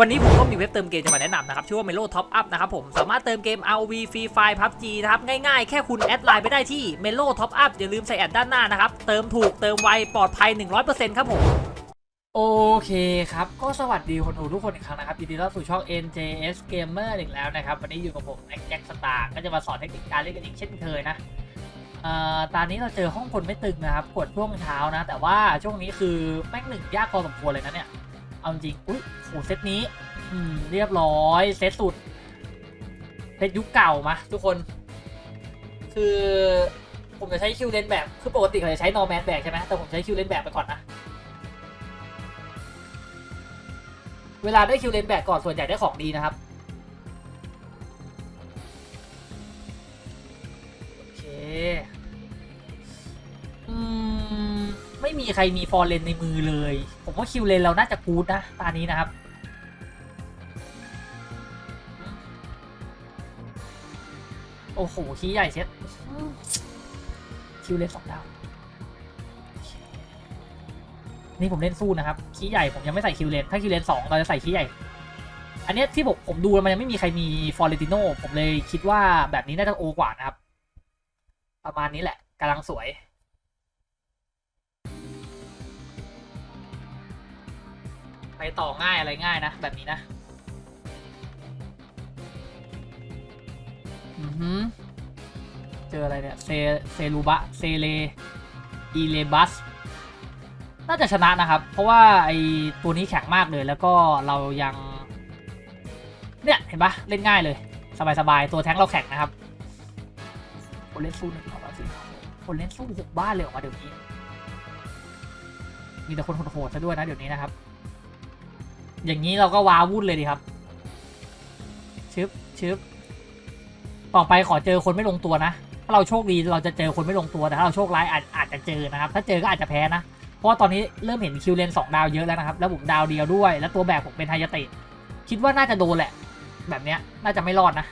วันนี้ผมก็มีเว็บเติมเกมจะมาแนะนำนะครับ ชื่อว่า Melo Top Up นะครับผม สามารถเติมเกม ROV Free Fire PUBG นะครับ ง่ายๆ แค่คุณแอดไลน์ไปได้ที่ Melo Top Up อย่าลืมใส่แอดด้านหน้านะครับ เติมถูกเติมไว ปลอดภัย 100%ครับผม โอเคครับ ก็สวัสดีคนดูทุกคนอีกครั้งนะครับยินดีต้อนรับสู่ช่อง NJS Gamer อีกแล้วนะครับ วันนี้อยู่กับผมแจ็คสตาร์ก็จะมาสอนเทคนิคการเล่นกันอีกเช่นเคยนะเอ่อตอนนี้เราเจอห้องคนไม่ตึงนะครับกดช่วงเช้านะ แต่ว่าช่วงนี้คือแม่งหนึ่งยากพอสมควรเลยนะเนี่ย เอาจริงอุ้ยโหเซตนี้ อืม เรียบร้อย เซตสุด เซตยุคเก่ามาทุกคน คือผมจะใช้คิวเลนแบบ คือปกติเขาจะใช้นอร์แมนแบกใช่ไหมแต่ผมใช้คิวเลนแบบไปก่อนนะ เวลาได้คิวเลนแบกก่อนส่วนใหญ่ได้ของดีนะครับ ม่มีใครมีฟอร์เรนในมือเลย ผมว่าคิวเลนเราน่าจะกูดนะตานี้นะครับ โอ้โหขี้ใหญ่เช็ดคิวเลนสองดาวนี่ผมเล่นสู้นะครับขี้ใหญ่ผมยังไม่ใส่คิวเลนถ้าคิวเลนสองเราจะใส่ขี้ใหญ่ อันนี้ที่ผมผมดูมันยังไม่มีใครมีฟอร์เรติโนผมเลยคิดว่าแบบนี้น่าจะโอกว่านะครับ ประมาณนี้แหละกำลังสวย ไปต่อง่ายอะไรง่ายนะ แบบนี้นะ อือหือเจออะไรเนี่ย เซ เซรูบะ เซเล อีเลบัส น่าจะชนะนะครับ เพราะว่าไอตัวนี้แข็งมากเลย แล้วก็เรายัง เนี่ย เห็นปะเล่นง่ายเลย สบายๆ ตัวแท้งเราแข็งนะครับคนเล่นสู้หนึ่งสองสามสี่คนเล่นสู้หกบ้านเลยออกมาเดี๋ยวนี้ มีแต่คนโหดซะด้วยนะเดี๋ยวนี้นะครับ อย่างนี้เราก็ว้าวุ่นเลยดีครับ ชึบชึบต่อไปขอเจอคนไม่ลงตัวนะ ถ้าเราโชคดีเราจะเจอคนไม่ลงตัวแต่ถ้าเราโชคร้ายอาจอาจจะเจอนะครับ ถ้าเจอก็อาจจะแพ้นะ เพราะว่าตอนนี้เริ่มเห็นคิวเลนสองดาวเยอะแล้วนะครับแล้วผมดาวเดียวด้วย แล้วตัวแบกผมเป็นไฮยาตะคิดว่าน่าจะโดนแหละ แบบเนี้ยน่าจะไม่รอดนะ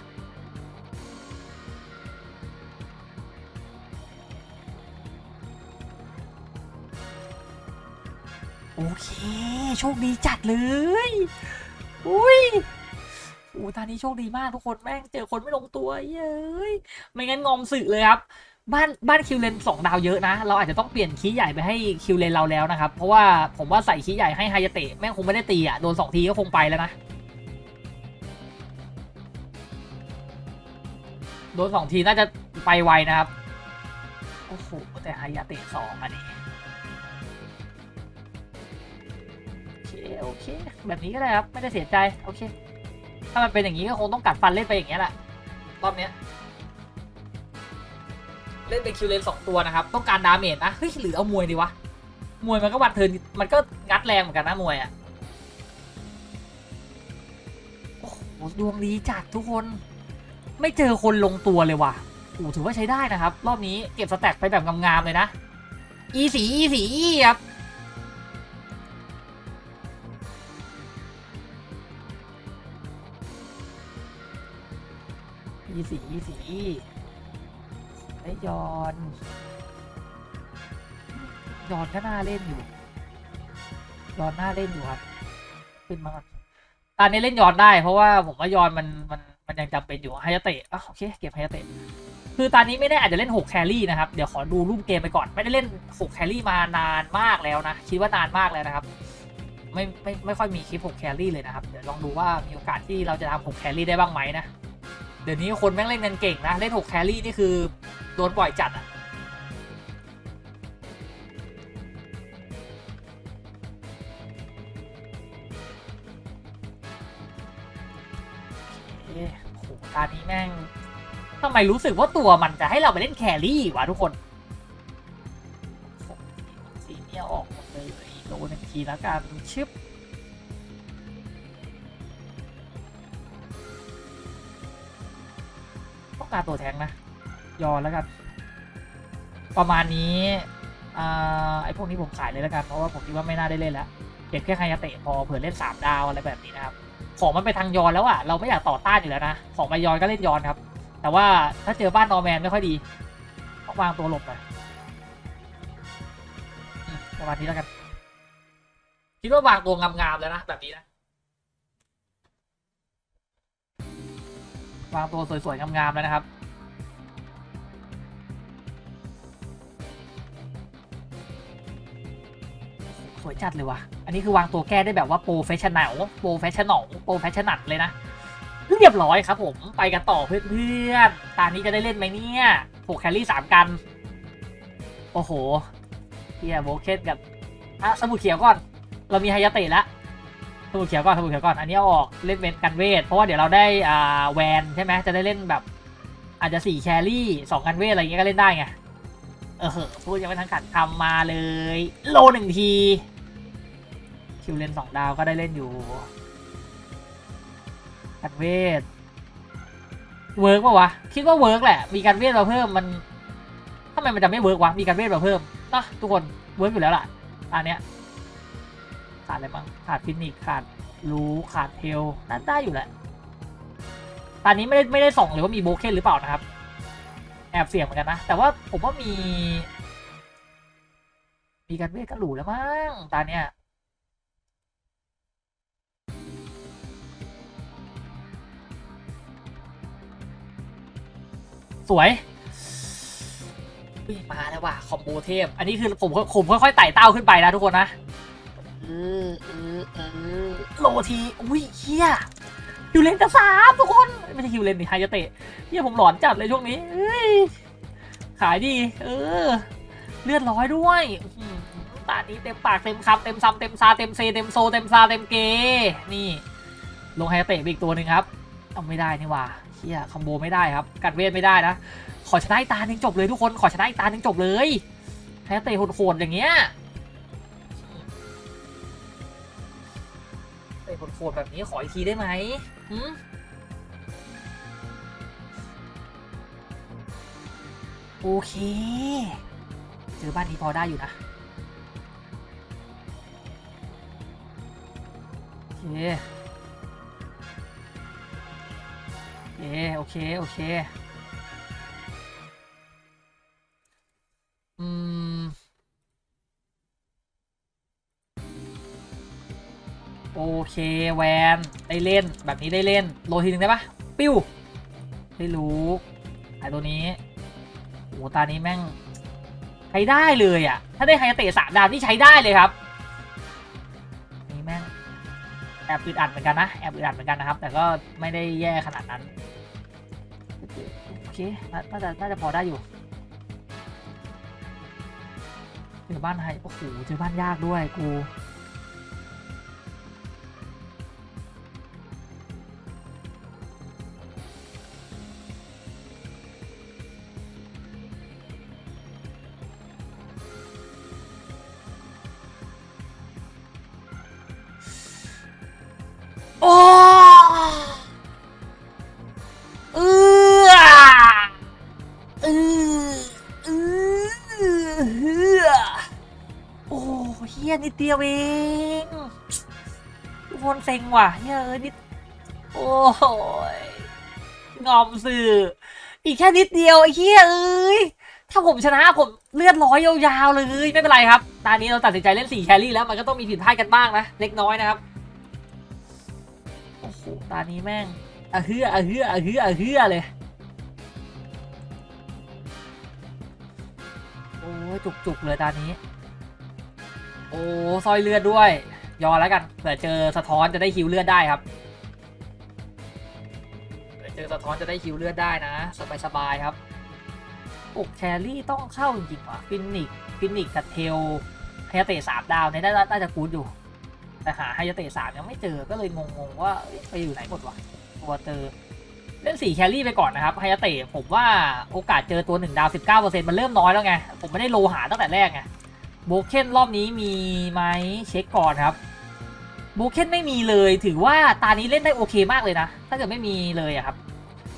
โอเค โชคดีจัดเลย อุ้ยโอ้ตอนนี้โชคดีมากทุกคนแม่งเจอคนไม่ลงตัวเย้ยไม่งั้นงอมสึกเลยครับ บ้านบ้านคิวเลนสองดาวเยอะนะ เราอาจจะต้องเปลี่ยนคีย์ใหญ่ไปให้คิวเลนเราแล้วนะครับ เพราะว่าผมว่าใส่คีย์ใหญ่ให้ไฮยาเตะแม่งคงไม่ได้ตีอะโดนสองทีก็คงไปแล้วนะโดนสองทีน่าจะไปไวนะครับโอ้โหแต่ไฮยาเตะสองอันนี้ โอเค แบบนี้ก็ได้ครับ ไม่ได้เสียใจ โอเค ถ้ามันเป็นอย่างนี้ก็คงต้องกัดฟันเล่นไปอย่างเงี้ยแหละ รอบเนี้ย เล่นเป็นคิวเลนสองตัวนะครับ ต้องการดาเมจนะ เฮ้ย หรือเอามวยดีวะ มวยมันก็วัดเทินมันก็งัดแรงเหมือนกันนะมวยอะ่ะ โอ้โห ดวงดีจัดทุกคน ไม่เจอคนลงตัวเลยว่ะโอ้ถือว่าใช้ได้นะครับ รอบนี้เก็บสแต็กไปแบบงามๆเลยนะ อีสีอีสีอีครับ อีสีอีสีไอ้ยอนยอนก็น่าเล่นอยู่ยอนน่าเล่นอยู่ครับขึ้นมาตอนนี้เล่นยอนได้ เพราะว่าผมว่ายอนมันมันมันยังจำเป็นอยู่ไฮยาเตะอะโอเคเก็บไฮยาเตะคือตอนนี้ไม่ได้อาจจะเล่น 6 แครี่นะครับ เดี๋ยวขอดูรูปเกมไปก่อน ไม่ได้เล่น 6 แครี่มานานมากแล้วนะ คิดว่านานมากแล้วนะครับ ไม่ไม่ไม่ค่อยมีคลิป 6 แครี่เลยนะครับ เดี๋ยวลองดูว่ามีโอกาสที่เราจะทำ6 แครี่ได้บ้างไหมนะ เดี๋ยวนี้คนแม่งเล่นกันเก่งนะ เล่น6แครี่นี่คือโดนปล่อยจัดอะโอเคโหตอนนี้แม่งทำไมรู้สึกว่าตัวมันจะให้เราไปเล่นแครี่วะทุกคนสีเนี่ยออกหมดเลยโดนทีแล้วกันชึบาตัวแทงนะ ยอนแล้วกัน ประมาณนี้อไอพวกนี้ผมขายเลยแล้วกัน เพราะว่าผมคิดว่าไม่น่าได้เล่นแล้ว เก็บแค่ไฮยาเตะพอเผื่อเล่น 3 ดาวอะไรแบบนี้นะครับ ของมันไปทางยอนแล้วอะเราไม่อยากต่อต้านอยู่แล้วนะ ของมายอนก็เล่นยอนครับ แต่ว่าถ้าเจอบ้านนอร์แมนไม่ค่อยดีต้องวางตัวหลบหน่อยประมาณนี้แล้วกัน คิดว่าวางตัวงามๆแล้วนะแบบนี้นะ วางตัวสวยๆงามๆแล้วนะครับสวยจัดเลยว่ะ อันนี้คือวางตัวแก้ได้แบบว่าโปรเฟชชั่นแนลโปรเฟชชั่นแนลโปรเฟชชั่นนัลเลยนะเรียบร้อยครับผม ไปกันต่อเพื่อนๆ ตานี้จะได้เล่นไหมเนี่ยหกแคลรี่สามกัน โอ้โหเฮียโบเกตกับอะสมุดเขียวก่อน เรามีไฮยาเตะแล้ว สมุดเขียวก่อนสมุดเขียวก่อนอันนี้ออกเล่นเวนกันเวทเพราะว่าเดี๋ยวเราได้อ่าแวนใช่ไหมจะได้เล่นแบบ อาจจะสี่แครี่สองกันเวทอะไรอย่างเงี้ยก็เล่นได้ไงเออเพูดยังไม่ทันขัดคำมาเลย โลหนึ่งทีคิวเลนสองดาวก็ได้เล่นอยู่กันเวทเวิร์กป่าวะ คิดว่าเวิร์กแหละ มีการเวทมาเพิ่มมันทำไมมันจะไม่เวิร์กวะ มีการเวทมาเพิ่มนอะทุกคนเวิร์กอยู่แล้วล่ะอันเนี้ย ขาดอะไรบ้างขาดฟินิกขาดรู้ขาดเทลนั่นได้อยู่แหละตอนนี้ไม่ได้ไม่ได้ส่องเลยว่ามีโบเคนหรือเปล่านะครับ แอบเสี่ยงเหมือนกันนะ แต่ว่าผมว่ามี มีการเวทกันหรูแล้วมั้งตอนเนี้ยสวยมาแล้วว่ะคอมโบเทพ อันนี้คือผมผมค่อยๆไต่เต้าขึ้นไปนะทุกคนนะ อเออเออโลทีอุ้ยเฮียคิวเลนจะสามทุกคน ไม่ใช่คิวเลนดิไฮยาเตะเฮียผมหลอนจัดเลยช่วงนี้เอ้ยขายดี เออ เลือดร้อยด้วยอื้อหือตานี้เต็มปากเต็มคำเต็มซ้ำเต็มซาเต็มเซเต็มโซเต็มซาเต็มเก นี่ ลงไฮยาเตะไปอีกตัวหนึ่งครับเอาไม่ได้นี่ว่าเฮียคอมโบไม่ได้ครับกัดเวทไม่ได้นะขอชนะอีกตาหนึ่งจบเลยทุกคนขอชนะอีกตาหนึ่งจบเลยแพ้เตะโหดๆอย่างเงี้ย เตะโหดๆแบบนี้ขออีกทีได้ไหมหืมโอเค เจอบ้านนี้พอได้อยู่นะโอเคโอเคโอเคโอเคอืม โอเคแวนได้เล่นแบบนี้ได้เล่นโรยทีหนึ่งได้ปะปิ้วได้รู้ไอตัวนี้โอ้ตานี้แม่งใช้ได้เลยอะ ถ้าได้ไฮเตะสามดาวนี่ใช้ได้เลยครับนี่แม่งแอบอึดอัดเหมือนกันนะแอบอึดอัดเหมือนกันนะครับ แต่ก็ไม่ได้แย่ขนาดนั้นโอเคน่าจะน่าจะพอได้อยู่เจอบ้านไฮโอ้โหเจอบ้านยากด้วยกู อ้เฮียนิดเดียวเองทุกคนเซ็งว่ะเฮียเอ้ยนิด โอ้ยงอมสื่อ อีกแค่นิดเดียวไอ้เฮียเอ้ยถ้าผมชนะผมเลือดร้อยยาวๆเลย ไม่เป็นไรครับ ตอนนี้เราตัดสินใจเล่น4แครี่แล้วมันก็ต้องมีผิดพลาดกันบ้างนะ เล็กน้อยนะครับโอ้โหตานี้แม่งอะเฮืออะเฮืออะเฮืออะเฮือเลย โอ้ยจุกๆเลยตานี้โอ้ซอยเลือดด้วย ยอแล้วกันเผื่อเจอสะท้อนจะได้ฮิวเลือดได้ครับเผื่อเจอสะท้อนจะได้ฮิวเลือดได้นะ สบายๆครับอกแครี่ต้องเข้าจริงๆว่ะฟินิกฟินิกกับเทลไฮยาเตะสามดาวเนี่ยน่าจะกูดอยู่ แต่หาไฮยาเตะสามยังไม่เจอก็เลยงงๆว่าไปอยู่ไหนหมดวะตัวเจอเล่นสี่แครี่ไปก่อนนะครับไฮยาเตะผมว่าโอกาสเจอตัวหนึ่งดาวสิบเก้าเปอร์เซ็นต์มันเริ่มน้อยแล้วไง ผมไม่ได้โลหาตั้งแต่แรกไง โบเคนรอบนี้มีไหมเช็คก่อนครับโบเคนไม่มีเลยถือว่าตานี้เล่นได้โอเคมากเลยนะ ถ้าเกิดไม่มีเลยอะครับ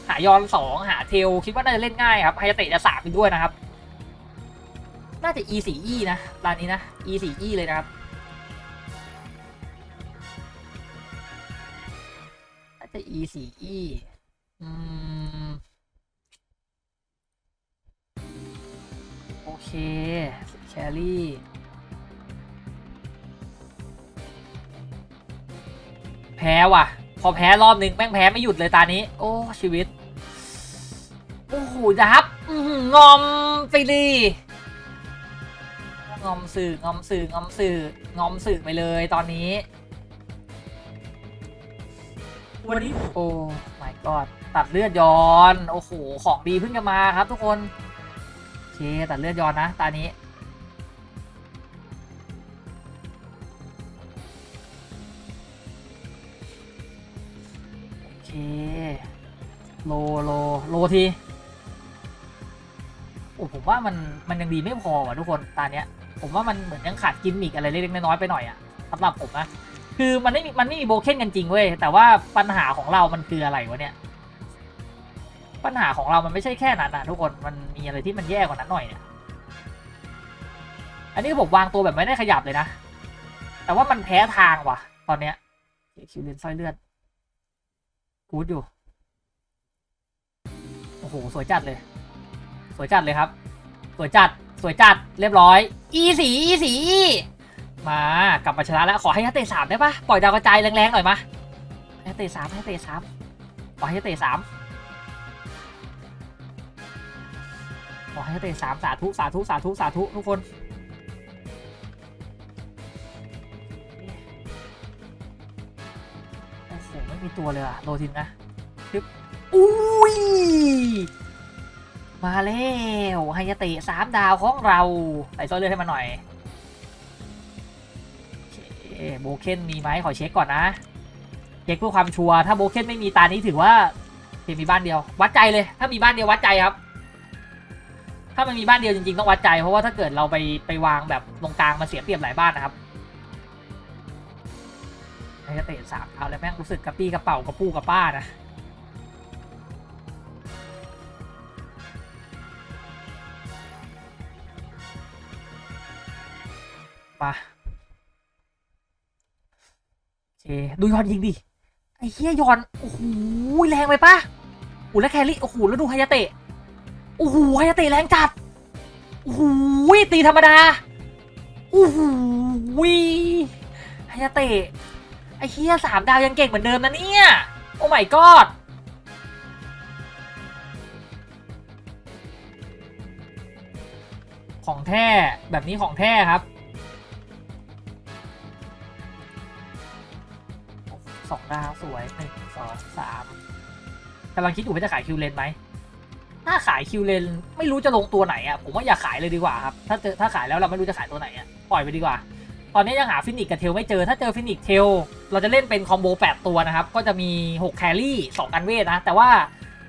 หายอนสองหาเทลคิดว่าน่าจะเล่นง่ายครับไฮเตะจะสามไปด้วยนะครับ น่าจะ e 4 e นะตานนี้นะ e 4 e เลยนะครับน่าจะ e 4 e อืมโอเค แครี่แพ้ว่ะ พอแพ้รอบนึงแม่งแพ้ไม่หยุดเลยตานี้ โอ้ชีวิตโหยับอื้อหืองอมไปดิงอมสื่องอมสื่องอมสื่องอมสื่อไปเลยตอนนี้ วันนี้โอ้ my god ตัดเลือดย้อน โอ้โห ของดีเพิ่งจะมาครับทุกคน โอเค ตัดเลือดย้อนนะ ตานี้ โอเคโลโลโลทีโอ้ผมว่ามันมันยังดีไม่พอว่ะทุกคนตาเนี้ย ผมว่ามันเหมือนยังขาดกิมมิกอะไรเล็กๆน้อยๆไปหน่อยอะสำหรับผมนะคือมันไม่มีมันไม่มีโบเคนกันจริงเว้ยแต่ว่าปัญหาของเรามันคืออะไรวะเนี่ย ปัญหาของเรามันไม่ใช่แค่นั้นนะทุกคนมันมีอะไรที่มันแย่กว่านั้นหน่อยเนี่ยอันนี้ผมวางตัวแบบไม่ได้ขยับเลยนะ แต่ว่ามันแพ้ทางว่ะ ตอนเนี้ยคิวเลนสร้อยเลือด กูดอยู่ โอ้โห สวยจัดเลย สวยจัดเลยครับ สวยจัด สวยจัด เรียบร้อย อีสีอีสี มากลับมาชนะแล้ว ขอให้ฮัตเตะสามได้ปะปล่อยดาวกระจายแรงๆหน่อยมาให้ฮัตเตะสามให้ฮัตเตะสามขอให้ฮัตเตะสามขอให้ฮัตเตะสามสาธุ สาธุ สาธุ สาธุ ทุกคน ไม่มีตัวเลยอะโรทินนะปึ๊บอุ้ย มาแล้วไฮยาเตะสามดาวของเรา ใส่โซ่เลือดให้มันหน่อยเอ๊ะโบเคนมีไหมขอเช็คก่อนนะ เช็คเพื่อความชัวร์ถ้าโบเคนไม่มีตานี้ถือว่าเพียงมีบ้านเดียว วัดใจเลย ถ้ามีบ้านเดียววัดใจครับ ถ้ามันมีบ้านเดียวจริงๆต้องวัดใจ เพราะว่าถ้าเกิดเราไปไปวางแบบตรงกลางมาเสียเปรียบหลายบ้านนะครับ ไอ้เตะสามเอาแล้วแม่งรู้สึกกระปี้กระเป๋ากระปู้กระป้านะมาโอเคดูยอนยิงดิ ไอ้เฮียยอน โอ้โหแรงไปปะโอ้แล้วแครี่โอ้โหแล้วดูไฮยาเตะ โอ้โหไฮยาเตะแรงจัด โอ้โหตีธรรมดา โอ้โหไฮยาเตะ ไอ้เฮียสามดาวยังเก่งเหมือนเดิมนะเนี่ย โอ้ my god ของแท้แบบนี้ของแท้ครับสองดาวสวยหนึ่งสองสามกำลังคิดอยู่ว่าจะขายคิวเลนไหมถ้าขายคิวเลนไม่รู้จะลงตัวไหนอะผมว่าอย่าขายเลยดีกว่าครับ ถ้าเจอถ้าขายแล้วเราไม่รู้จะขายตัวไหนอะปล่อยไปดีกว่า ตอนนี้ยังหาฟินิกกับเทลไม่เจอถ้าเจอฟินิกเทล เราจะเล่นเป็นคอมโบ8 ตัวนะครับ ก็จะมี 6 แครี่2กันเวทนะ แต่ว่า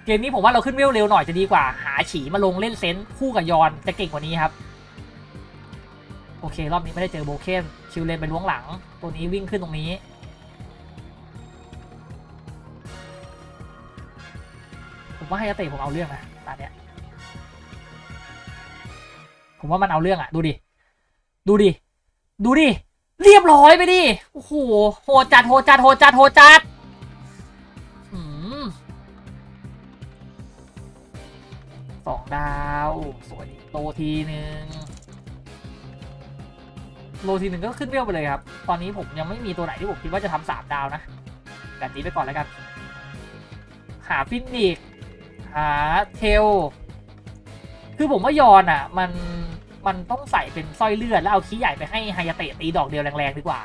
เกมนี้ผมว่าเราขึ้นเวลเร็วหน่อยจะดีกว่า หาฉีมาลงเล่นเซนต์คู่กับยอนจะเก่งกว่านี้ครับ โอเค รอบนี้ไม่ได้เจอโบเคนคิวเลนเป็นล้วงหลัง ตัวนี้วิ่งขึ้นตรงนี้ ผมว่าไฮยาเตะผมเอาเรื่องนะตอนเนี้ยผมว่ามันเอาเรื่องอะดูดิ ดูดิ ดูดิ เรียบร้อยไปดิ โอ้โห โหจัด โหจัด โหจัด โหจัดสองดาว สวยโตทีหนึ่งโลทีหนึ่งก็ขึ้นเรียวไปเลยครับ ตอนนี้ผมยังไม่มีตัวไหนที่ผมคิดว่าจะทำสามดาวนะ แบบนี้ไปก่อนแล้วกัน หาฟินิก หาเทล คือผมว่ายอนอะ มัน มันต้องใส่เป็นสร้อยเลือดแล้วเอาขี้ใหญ่ไปให้ไฮยาเตะตีดอกเดียวแรงๆดีกว่า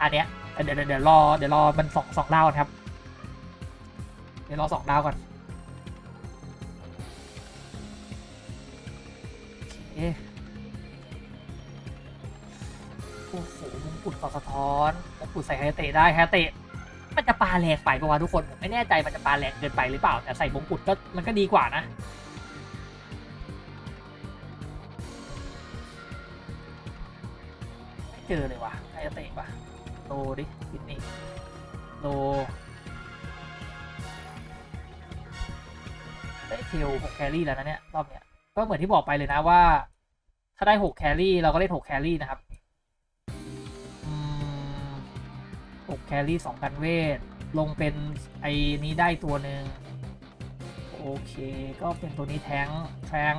อันเนี้ยเดี๋ยวเดี๋ยวเดี๋ยวรอเดี๋ยวรอมันสองสองดาวก่อนครับ เดี๋ยวรอสองดาวก่อนโอเคโอ้โหมงกุฎต่อสะท้อนมงกุฎใส่ไฮยาเตะได้ไฮยาเตะมันจะปลาแรงไปปะวะทุกคนผมไม่แน่ใจมันจะปลาแรงเกินไปหรือเปล่า แต่ใส่มงกุฎก็มันก็ดีกว่านะ จอเลยวะไอจะเตะปะโลดิฟินนี่โลได้เทลหกแครี่แล้วนะเนี่ยรอบเนี้ยก็เหมือนที่บอกไปเลยนะว่า ถ้าได้หกแครี่เราก็เล่นหกแครี่นะครับหกแครี่สองกันเวท ลงเป็นไอ้นี้ได้ตัวหนึ่งโอเคก็เป็นตัวนี้แทงแทง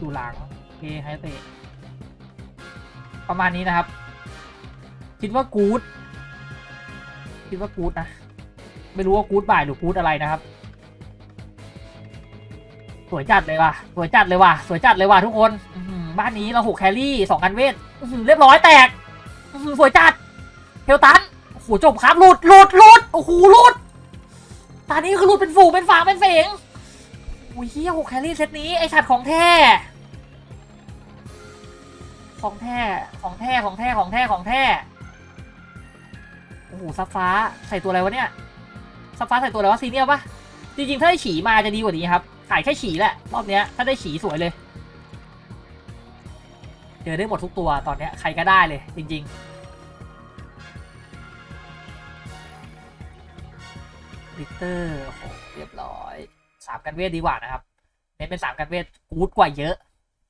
ดูหลังโอเคไฮเตะประมาณนี้นะครับ คิดว่ากู๊ดคิดว่ากู๊ดนะ ไม่รู้ว่ากู๊ดบ่ายหรือกู๊ดอะไรนะครับ สวยจัดเลยว่ะ สวยจัดเลยว่ะ สวยจัดเลยว่ะทุกคน บ้านนี้เราหกแครี่สองกันเวทเรียบร้อยแตก สวยจัดเทลตันโอ้โหจบครับหลุดหลุดหลุดโอ้โหหลุดตอนนี้คือหลุดเป็นฝูงเป็นฝาเป็นเฝงโอ้ยเฮียหกแครี่เซตนี้ไอสัตว์ของแท้ของแท้ของแท้ของแท้ของแท้ของแท้ โอ้โหซับฟ้าใส่ตัวอะไรวะเนี่ยซับฟ้าใส่ตัวอะไรวะซีเนียปะจริงๆ ถ้าได้ฉีมาจะดีกว่านี้ครับขายแค่ฉีแหละ รอบเนี้ยถ้าได้ฉีสวยเลย เจอได้หมดทุกตัวตอนเนี้ยใครก็ได้เลย จริง ๆ ลิเตอร์โอ้โหเรียบร้อยสามกันเวทดีกว่านะครับเน้นเป็นสามกันเวทกู๊ดกว่าเยอะ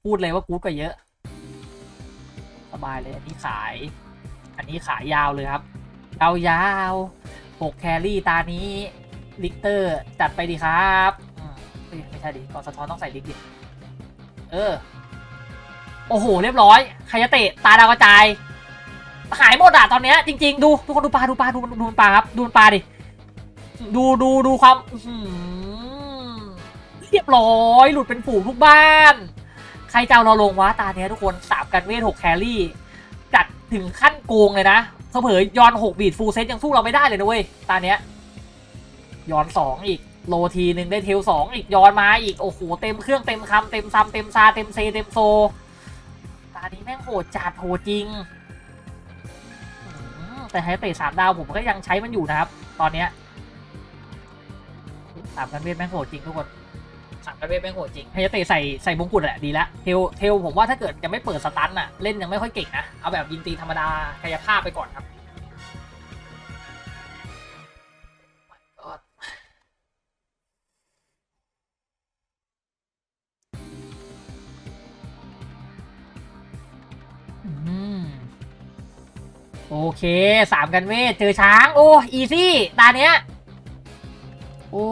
พูดเลยว่ากู๊ดกว่าเยอะ สบายเลยอันนี้ขาย อันนี้ขายยาวเลยครับ ยาวยาวหกแครี่ตานี้ลิกเตอร์จัดไปดีครับอืมไม่ใช่ดิกอสะท้อนต้องใส่ลิกดิเออ โอ้โห เรียบร้อยใครจะเตะตาดาวกระจายหายหมดอะตอนเนี้ยจริง ๆ ดูทุกคนดูปลาดูปลาดูดูปลาครับดูปลาดิดูดูดูความเรียบร้อย หลุดเป็นฝูงทุกบ้าน ใครจะเอาเราลงวะตาเนี้ยทุกคนสามกันเวทหกแครี่ จัดถึงขั้นโกงเลยนะ เผลอย้อนหกบีดฟูลเซตยังสู้เราไม่ได้เลยนะเว้ยตาเนี้ยย้อนสองอีกโลทีหนึ่งได้เทลสองอีกย้อนมาอีกโอ้โหเต็มเครื่องเต็มคำเต็มซัมเต็มซาเต็มเซเต็มโซตานี้แม่งโหดจัดโหดจริงแต่ไฮเตะสามดาวผมก็ยังใช้มันอยู่นะครับ ตอนเนี้ยสามกันเวทแม่งโหดจริงทุกคน สามกันเวทแม่งโหดจริงไฮเตะใส่ใส่มงกุฎแหละดีแล้วเทลเทลผมว่าถ้าเกิดยังไม่เปิดสตันน่ะเล่นยังไม่ค่อยเก่งนะ เอาแบบยิงตีธรรมดากายภาพไปก่อนครับโอเคสามกันเวทเจอช้าง โอ้ อีซี่ตาเนี้ย โอ้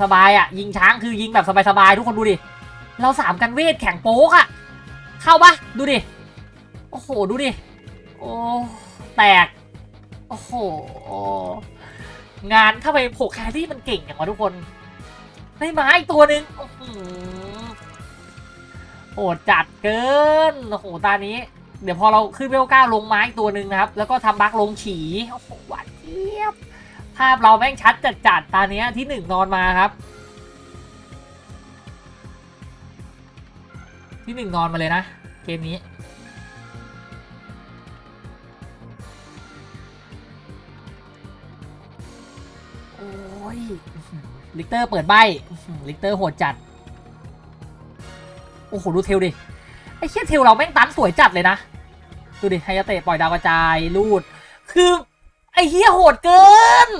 สบายอะ่ะยิงช้างคือยิงแบบสบายๆทุกคนดูดิ เราสามกันเวทแข่งโป๊กอะ่ะ เข้าปะดูดิ โอ้โหดูดิ โอ้แตก โอ้โห งานเข้าไปโผกแครี่มันเก่งอย่างวะทุกคนได้ไม้อีกตัวหนึ่งโอ้โหโหดจัดเกิน โอ้โหตานี้ เดี๋ยวพอเราขึ้นเวลเก้าลงไม้ตัวหนึ่งนะครับ แล้วก็ทำบักลงฉี โอ้โหหวานเจี๊ยบ ภาพเราแม่งชัดจัดจัดตาเนี้ยที่หนึ่งนอนมาครับ ที่หนึ่งนอนมาเลยนะ เกมนี้โอ้ยลิกเตอร์เปิดใบลิกเตอร์โหดจัด โอ้โห ดูเทลดิ ไอ้เชี่ยเทลเราแม่งตันสวยจัดเลยนะ ดูดิไฮยาเตะปล่อยดาวกระจาย ลูด คือ ไอ้เฮียโหดเกิน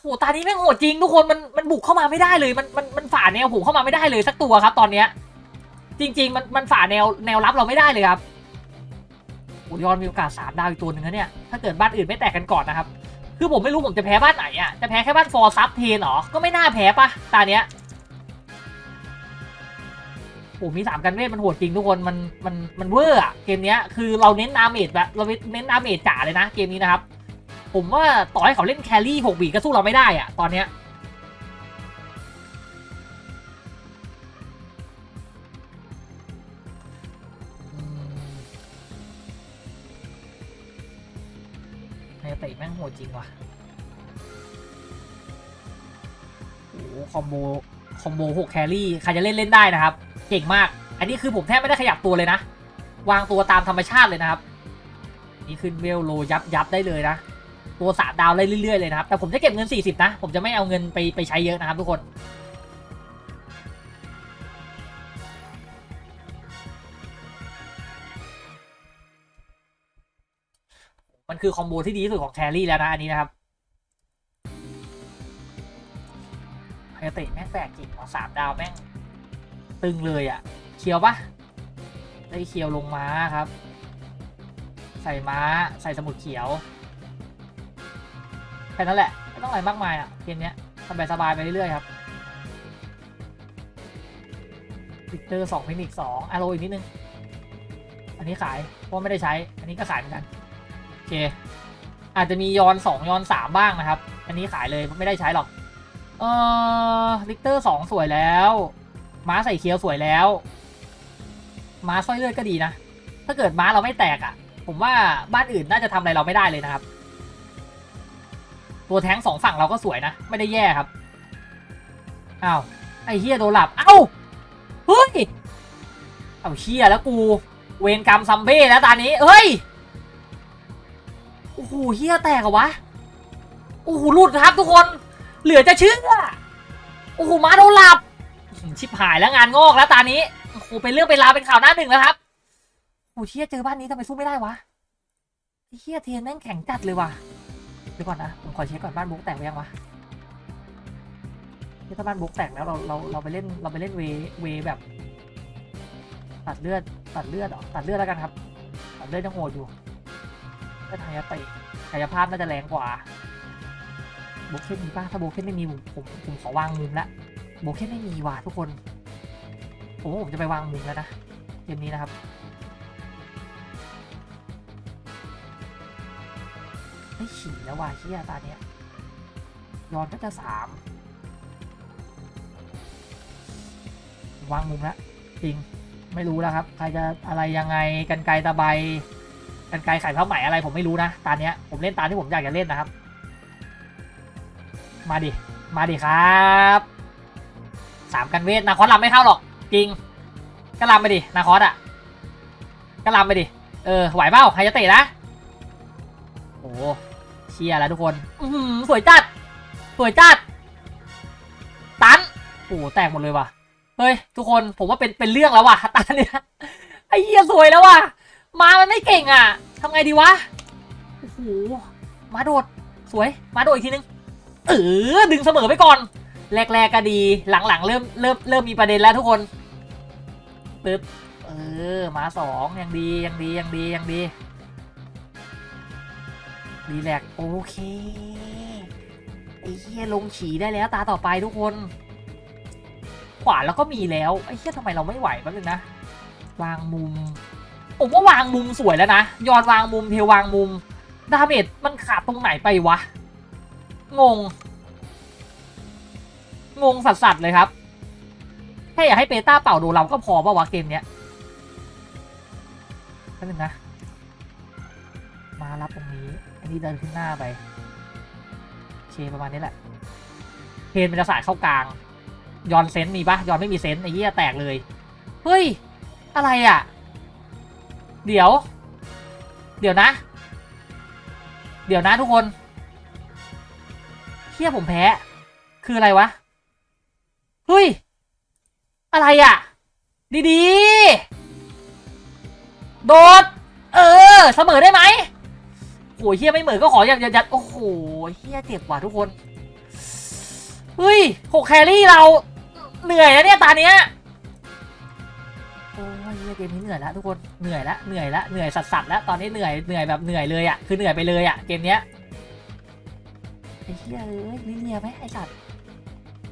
โหตานี้แม่งโหดจริงทุกคนมันมันบุกเข้ามาไม่ได้เลย มันมันมันฝ่าแนวผมเข้ามาไม่ได้เลยสักตัวครับ ตอนเนี้ย จริง ๆ มันมันฝ่าแนวแนวรับเราไม่ได้เลยครับโอ้ยอนมีโอกาสสามดาวอีกตัวหนึ่งนะเนี่ยถ้าเกิดบ้านอื่นไม่แตกกันก่อนนะครับ คือผมไม่รู้ผมจะแพ้บ้านไหนอะจะแพ้แค่บ้านฟอร์ซับเทนหรอก็ไม่น่าแพ้ปะตาเนี้ยโอ้มีสามกันเวทมันโหดจริงทุกคนมันมันมันเวอร์อะเกมเนี้ยคือเราเน้นดาเมจแบบเราเน้นดาเมจจ๋าเลยนะเกมนี้นะครับ ผมว่าต่อให้เขาเล่นแครี่หกบีก็สู้เราไม่ได้อะตอนเนี้ยไฮเตะแม่งโหดจริงว่ะโอ้คอมโบ คอมโบหกแครี่ ใครจะเล่นเล่นได้นะครับ เก่งมาก อันนี้คือผมแทบไม่ได้ขยับตัวเลยนะ วางตัวตามธรรมชาติเลยนะครับ นี่ขึ้นเวลโลยับยับได้เลยนะ ตัวสามดาวได้เรื่อยๆเลยนะครับ แต่ผมจะเก็บเงิน 40 นะ ผมจะไม่เอาเงินไปไปใช้เยอะนะครับทุกคน มันคือคอมโบที่ดีที่สุดของแครี่แล้วนะอันนี้นะครับไฮเตะแม่งแปลกจริงเอาสามดาวแม่ง ตึงเลยอะ่ะเคียวปะได้เคียวลงม้าครับ ใส่ม้าใส่สมุดเขียว แค่นั้นแหละ ไม่ต้องอะไรมากมายอะเกมเนี้ยสบายสบายๆไปเรื่อยๆครับวิกเตอร์สองฟินิกสองอาโรอีกนิดนึง อันนี้ขายเพราะไม่ได้ใช้ อันนี้ก็ขายเหมือนกัน โอเค อาจจะมียอนสองยอนสามบ้างนะครับ อันนี้ขายเลยไม่ได้ใช้หรอก เออลิกเตอร์สองสวยแล้ว ม้าใส่เคียวสวยแล้ว ม้าสร้อยเลือดก็ดีนะ ถ้าเกิดม้าเราไม่แตกอะ่ะ ผมว่าบ้านอื่นน่าจะทำอะไรเราไม่ได้เลยนะครับ ตัวแท้งสองฝั่งเราก็สวยนะ ไม่ได้แย่ครับ อ้าว ไอ้เฮียโดนหลับ เอ้า เฮ้ย เอาเฮียแล้วกู เวรกรรมซัมเบ้แล้วตอนนี้ เฮ้ย โอ้โหเฮียแตกเหรอวะ โอ้โหหลุดครับทุกคน เหลือจะเชื่อ โอ้โหมาโดนหลับ ชิบหายแล้วงานงอกแล้วตอนนี้ โอ้โหเป็นเรื่องเป็นราวเป็นข่าวหน้าหนึ่งแล้วครับโอ้เฮียเจอบ้านนี้ทำไมสู้ไม่ได้วะเฮียเทนแม่งแข็งจัดเลยว่ะ เดี๋ยวก่อนนะผมขอเช็คก่อนบ้านบุ๊กแตกไปยังวะถ้าบ้านบุ๊กแตกแล้วเราเราเราไปเล่นเราไปเล่นเวเวแบบ ตัดเลือดตัดเลือดเหรอตัดเลือดแล้วกันครับ ตัดเลือดยังโหดอยู่ก็ทายาเตะกายภาพน่าจะแรงกว่าโบเคนมีป่ะถ้าโบเคนไม่มีผมผมผมขอวางมุมละโบเคนไม่มีว่ะทุกคนผมว่าผมจะไปวางมุมแล้วนะเกมนี้นะครับ ฉี่แล้วว่ะเฮียตาเนี้ยย้อนก็จะสามวางมุมแล้วจริงไม่รู้แล้วครับ ใครจะอะไรยังไงกันไกลตะไบกันไกลไข่ผ้าไหม่อะไรผมไม่รู้นะตาเนี้ยผมเล่นตาที่ผมอยากจะเล่นนะครับ มาดิมาดิครับสามกันเวทนาคอสลำไม่เข้าหรอก จริง ก็ลำไปดินาคอสอะก็ลำไปดิเออไหวเปล่าใครจะเตะนะ เชียร์แล้วทุกคน อืสวยจัด สวยจัด ตันโอ้แตกหมดเลยว่ะ เฮ้ย ทุกคนผมว่าเป็นเป็นเรื่องแล้วว่ะตาเนี้ยไอ้เหี้ยสวยแล้วว่ะ มามันไม่เก่งอะทำไงดีวะ โอ้โห มาโดด สวย มาโดดอีกทีนึง เออ ดึงเสมอไปก่อน แรกๆก็ดี หลังๆ เริ่มเริ่มเริ่มมีประเด็นแล้วทุกคนปึ๊บ เออ มาสองยังดียังดียังดียังดี รีแลกโอเคไอ้เหี้ยลงฉี่ได้แล้วตาต่อไปทุกคน ขวาแล้วก็มีแล้วไอ้เหี้ยทำไมเราไม่ไหวแป๊บนึงนะ วางมุมผมว่าวางมุมสวยแล้วนะยอดวางมุมเทวางมุมดาเมจมันขาดตรงไหนไปวะ งง งงสัสๆเลยครับ แค่อยากให้เปต้าเป่าโดนเราก็พอป่าวะเกมเนี้ยแป๊บนึงนะ มารับตรงนี้ อันนี้เดินขึ้นหน้าไปโอเคประมาณนี้แหละเพนมันจะสายเข้ากลาง ยอนเซนมีปะยอนไม่มีเซนไอ้เหี้ยแตกเลย เฮ้ย อะไรอะ เดี๋ยว เดี๋ยวนะ เดี๋ยวนะทุกคนเฮียผมแพ้ คืออะไรวะ เฮ้ย อะไรอะ ดีๆ โดด เออ เสมอได้ไหม อ้ยเฮียไม่เหมือนก็ขออย่าอย่าอย่าโอ้โหเฮียเจ็บว่ะทุกคนเฮ้ยหกแครี่เราเหนื่อยแล้วเนี่ยตาเนี้ยโอ้ยเกมนี้เหนื่อยแล้วทุกคนเหนื่อยแล้วเหนื่อยแล้วเหนื่อยสัสๆแล้วตอนนี้เหนื่อยเหนื่อยแบบเหนื่อยเลยอะคือเหนื่อยไปเลยอะเกมเนี้ยไอ้เหี้ยเอ้ยลิเลียไหมไอ้สัตว์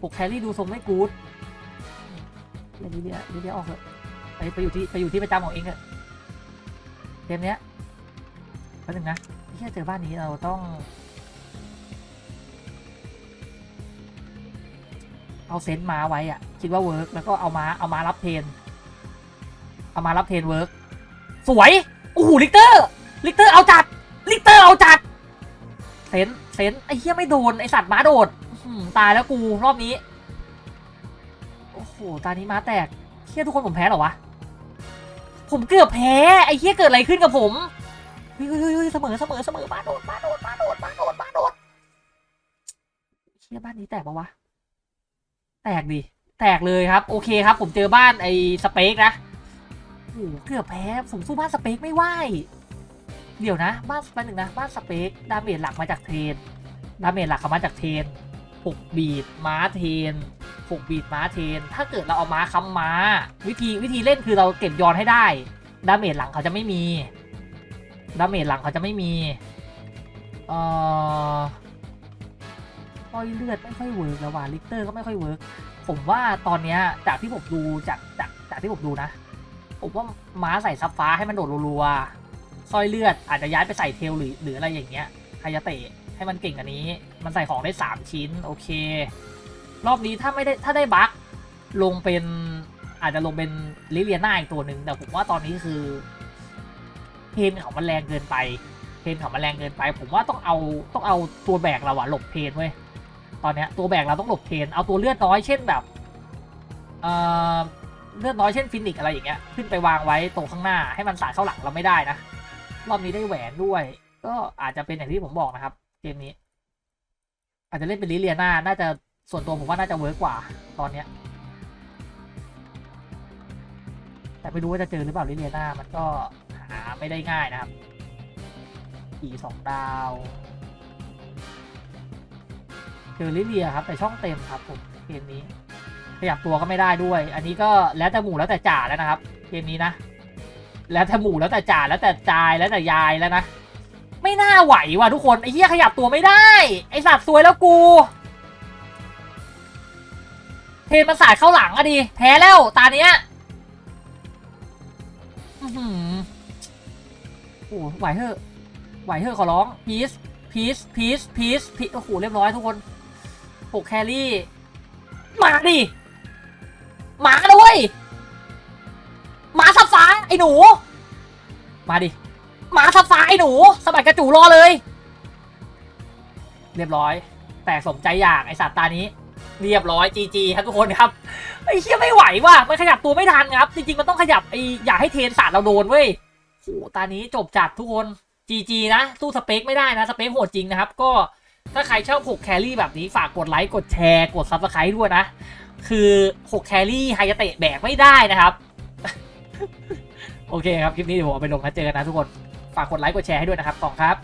ปกแครี่ดูทรงไม่กู๊ดลิเลียลิเลียออกเถอะไปไปอยู่ที่ไปอยู่ที่ประจำของเองเถอะเกมเนี้ยแป๊บนึงนะ ไอ้เหี้ยเจอบ้านนี้เราต้อง เอาเซนต์มาไว้อะคิดว่าเวิร์กแล้วก็เอามาเอามารับเทน เอามารับเทนเวิร์กสวยโอ้โหลิกเตอร์ลิกเตอร์เอาจัดลิกเตอร์เอาจัดเซนเซนไอ้เหี้ยไม่โดนไอสัตว์ม้าโดดตายแล้วกูรอบนี้โอ้โหตานี้ม้าแตกเฮียทุกคนผมแพ้เหรอวะผมเกือบแพ้ไอ้เฮียเกิดอะไรขึ้นกับผม ฮ้ยเฮ้ยเฮ้ยเสมอเสมอเสมอม้านโดดม้านโดดม้านโดดม้านโดดม้านโดดเฮียบ้านนี้แตกปะวะ แตกดิ แตกเลยครับ โอเคครับ ผมเจอบ้านไอ้สเปกนะโอ้โหเกือบแพ้ผมสู้บ้านสเปกไม่ไหวเดี๋ยวนะ บ้านบ้านหนึ่งนะ บ้านสเปกดาเมจหลักมาจากเทน ดาเมจหลักเขามาจากเทรน6บีดม้าเทรน6บีดม้าเทน ถ้าเกิดเราเอาม้าค้ำม้า วิธีวิธีเล่นคือเราเก็บยอนให้ได้ ดาเมจหลังเขาจะไม่มี ดาเมจหลังเขาจะไม่มีเอ่อค่อยเลือดไม่ค่อยเวิร์กแล้วว่ะลิกเตอร์ก็ไม่ค่อยเวิร์กผมว่าตอนเนี้ยจากที่ผมดูจากจากจากที่ผมดูนะ ผมว่าม้าใส่ซับฟ้าให้มันโดดรัวๆสร้อยเลือดอาจจะย้ายไปใส่เทลหรือหรืออะไรอย่างเงี้ยฮยาเตะให้มันเก่งกว่านี้ มันใส่ของได้ 3 ชิ้น โอเค รอบนี้ถ้าไม่ได้ถ้าได้บั๊กลงเป็นอาจจะลงเป็นลิเลียนาอีกตัวหนึ่งแต่ผมว่าตอนนี้คือ เพนเขามันแรงเกินไป เพนเขามันแรงเกินไป ผมว่าต้องเอาต้องเอาตัวแบกเราอะหลบเพนเว้ยตอนเนี้ยตัวแบกเราต้องหลบเพนเอาตัวเลือดน้อยเช่นแบบเอ่อเลือดน้อยเช่นฟินิกอะไรอย่างเงี้ยขึ้นไปวางไว้ตรงข้างหน้าให้มันสาดเข้าหลังเราไม่ได้นะรอบนี้ได้แหวนด้วย ก็อาจจะเป็นอย่างที่ผมบอกนะครับเกมนี้ อาจจะเล่นเป็นลิเลียนาน่าจะส่วนตัวผมว่าน่าจะเวิร์กกว่าตอนเนี้ยแต่ไม่รู้ว่าจะเจอหรือเปล่าลิเลียนามันก็ หาไม่ได้ง่ายนะครับขี่สองดาวเจอลิเลียครับแต่ช่องเต็มครับผมเกมนี้ขยับตัวก็ไม่ได้ด้วย อันนี้ก็แล้วแต่หมู่แล้วแต่จ่าแล้วนะครับ เกมนี้นะ แล้วแต่หมู่แล้วแต่จ่าแล้วแต่จายแล้วแต่ยายแล้วนะ ไม่น่าไหวว่ะทุกคนไอ้เหี้ยขยับตัวไม่ได้ ไอ้สัตว์ซวยแล้วกู เทนมันสายเข้าหลังอะดิแพ้แล้วตาเนี้ย ไหวเถอะไหวเถอะขอร้องพีซพีซพีซพีซพีซโอ้โหเรียบร้อยทุกคนหกแครี่ มาดิมาด้วยมาสับฟ้าไอ้หนู มาดิมาสับฟ้าไอ้หนูสะบัดกระจูรอเลย เรียบร้อย แต่สมใจอยากไอสัตว์ตานี้ เรียบร้อยจีจีครับทุกคนครับไอ้เชี่ยไม่ไหวว่ะมันขยับตัวไม่ทันครับ จริงๆมันต้องขยับไออย่าให้เทนสตาดเราโดนเว้ย โอ้ตานี้จบจัดทุกคน GG นะสู้สเปคไม่ได้นะ สเปคโหดจริงนะครับ ก็ถ้าใครชอบ 6 แครี่แบบนี้ฝากกดไลค์ กดแชร์ กดซับสไครต์ด้วยนะ คือ 6 แครี่ไฮยาเตะแบกไม่ได้นะครับ โอเคครับ คลิปนี้เดี๋ยวผมเอาไปลงนะเจอกันนะทุกคน ฝากกดไลค์ กดแชร์ให้ด้วยนะครับขอบคุณครับ